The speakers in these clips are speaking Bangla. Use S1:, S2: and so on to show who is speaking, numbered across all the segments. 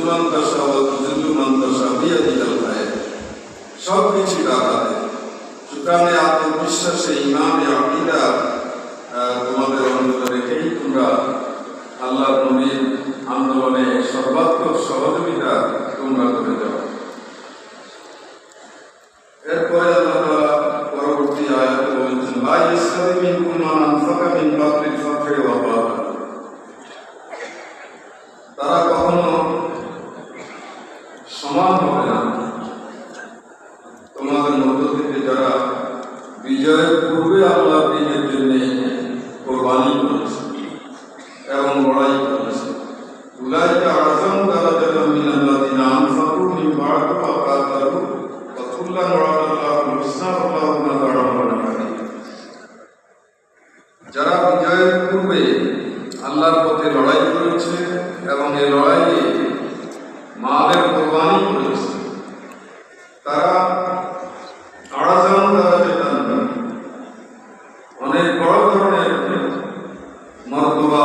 S1: তুজুমান দশা ও তুজুমান দশা দিয়ে দিতে হয়। সব কিছু তার সুতরাং আত্মবিশ্বাসে ইমামে আকিদা তোমাদের অন্তরে রেখেই তোমরা আল্লাহ নবীর আন্দোলনে সর্বাত্মক সহযোগিতা তোমরা করে যাও। এরপরে আল্লাহ পরবর্তী আয়াতে বলেছেন লা মিনকুম মান আনফাকা মিন বাদলিল ফাতহি ওয়া তারা কখনো সমান হবে না। তোমাদের মধ্য থেকে যারা বিজয়ের পূর্বে আল্লাহ জন্য কোরবানি করেছে এবং লড়াই করেছে বিমা যারা বিজয়ের পূর্বে আল্লাহর পথে লড়াই করেছে এবং এই লড়াইয়ে মালের কোরবানি করেছে তারা আড়াজান দ্বারা যেতাম অনেক বড় ধরনের মর্তবা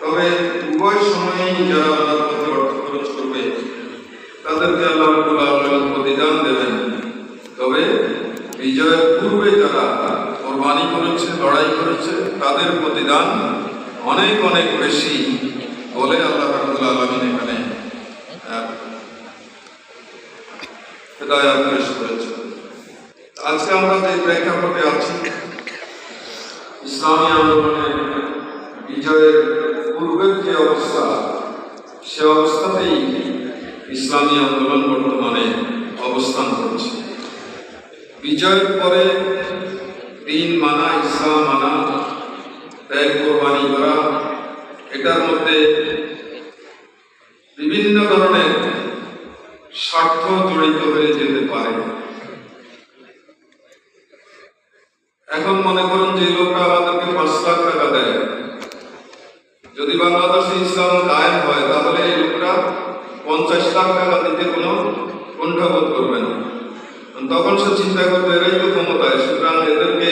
S1: তবে উভয় সময়েই যারা আল্লাহর পথে অর্থ খরচ করবে, তাদেরকে আল্লাহ রাব্বুল আলামিন প্রতিদান দেবেন। তবে বিজয়ের পূর্বে যারা কোরবানি করেছে, লড়াই করেছে, তাদের প্রতিদান অনেক অনেক বেশি বলে আল্লাহ রাব্বুল আলামিন এখানে হেদায়াত পেশ করেছে আজকে আমরা যে প্রেক্ষাপটে আছি, ইসলামী আন্দোলনের বিজয়ের পূর্বের যে অবস্থা, সে অবস্থাতেই ইসলামী আন্দোলন বর্তমানে অবস্থান করছে। বিজয়ের পরে দিন মানা, ইসলাম মানা, ত্যাগ, কোরবানি করা, এটার মধ্যে বিভিন্ন ধরনের স্বার্থ জড়িত হয়ে যেতে পারে। এখন মনে করুন যে লোকটা আমাদেরকে পাঁচ লাখ টাকা দেয়। যদি বাংলাদেশে ইসলাম কায়েম হয়, তাহলে এই লোকটা পঞ্চাশ লাখ টাকা দিতে কোনো কুণ্ঠাবোধ করবে না। তখন সে চিন্তা করবে, এরাই তো ক্ষমতায়, সুতরাং এদেরকে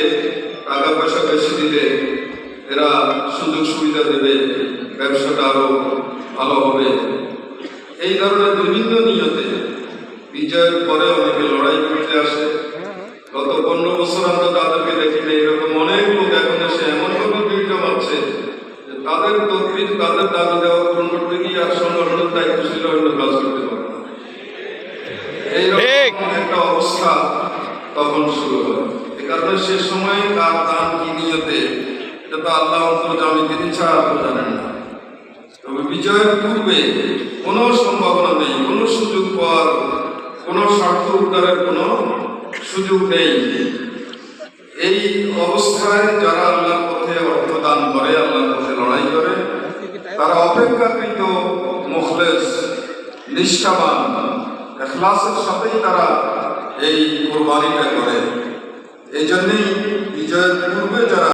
S1: টাকা পয়সা বেশি দিলে এরা সুযোগ সুবিধা দেবে, ব্যবসাটা আরও ভালো হবে। এই ধরনের বিভিন্ন নিয়তে বিজয়ের পরে অনেকে লড়াই করতে আসে। গত পনেরো বছর আমরা তাদেরকে দেখিনি এরকম অনেক লোক এখন এসে এমনভাবে ভিড় জমাচ্ছে তাদের তদবির তাদের দাবি দেওয়া পূরণ করতে গিয়ে আর সংগঠনের দায়িত্বশীল অন্য কাজ করতে পারে না। এইরকম একটা অবস্থা তখন শুরু হয়। এ কারণে সে সময় কার দান কি নিয়তে এটা তো আল্লাহ অন্তর্জামী তিনি ছাড়া জানেন না। তবে বিজয়ের পূর্বে কোনো সম্ভাবনা নেই কোনো সুযোগ পাওয়ার কোনো স্বার্থ উদ্ধারের কোনো সুযোগ নেই। এই অবস্থায় যারা আল্লাহর পথে অর্থ দান করে আল্লাহর পথে লড়াই করে তারা অপেক্ষাকৃত মুখলেস নিষ্ঠাবান এখলাসের সাথেই তারা এই কোরবানিটা করে। এই জন্যেই বিজয়ের পূর্বে যারা